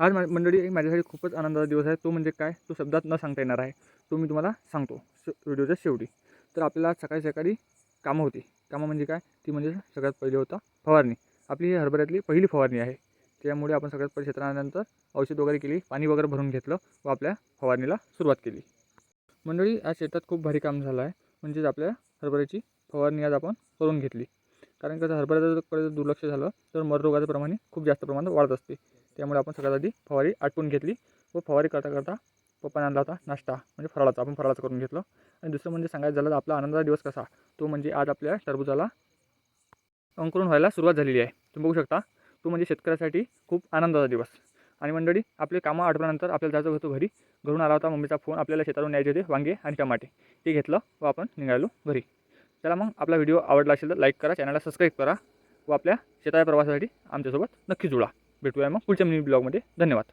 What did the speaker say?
आज मा मंडळी एक माझ्यासाठी खूपच आनंदाचा दिवस आहे. तो म्हणजे काय? तो शब्दात न सांगता येणार आहे. तो मी तुम्हाला सांगतो. श व्हिडिओच्या शेवटी. तर आपल्याला सकाळी सकाळी कामं होती. कामं म्हणजे काय? ती म्हणजे सगळ्यात पहिले होता फवारणी. आपली ही हरभऱ्यातली पहिली फवारणी आहे. त्यामुळे आपण सगळ्यात पहिले क्षेत्रानंतर आल्यानंतर औषध वगैरे केली पाणी वगैरे भरून घेतलं व आपल्या फवारणीला सुरुवात केली. मंडळी आज शेतात खूप भारी काम झालं आहे. म्हणजेच आपल्या हरभऱ्याची फवारणी आज आपण करून घेतली. कारण कसं हरभऱ्याचं जर दुर्लक्ष झालं तर मर रोगाचं प्रमाण हे खूप जास्त प्रमाणात वाढत असते. त्यामुळे आपण सगळ्यात आधी फवारी आटपून घेतली व फवारी करता करता पप्पाने आणला होता नाश्ता म्हणजे फराळाचा आपण फराळाचं करून घेतलं. आणि दुसरं म्हणजे सांगायचं झालं तर आपला आनंदाचा दिवस कसा? तो म्हणजे आज आपल्या टरबूजाला अंकुरण व्हायला सुरुवात झालेली आहे. तुम्ही बघू शकता तो म्हणजे शेतकऱ्यासाठी खूप आनंदाचा दिवस. आणि मंडळी आपले कामं आटवल्यानंतर आपल्याला जायचं होतं घरी. घरून आला होता मम्मीचा फोन आपल्याला शेतातून न्यायचे होते वांगे आणि टमाटे. ते घेतलं व आपण निघालो घरी. चला मग आपला व्हिडिओ आवडला असेल तर लाईक करा चॅनलला सबस्क्राईब करा व आपल्या शेताच्या प्रवासासाठी आमच्यासोबत नक्की जुळा. भेटूया मग पुढच्या मिनी ब्लॉगमध्ये धन्यवाद.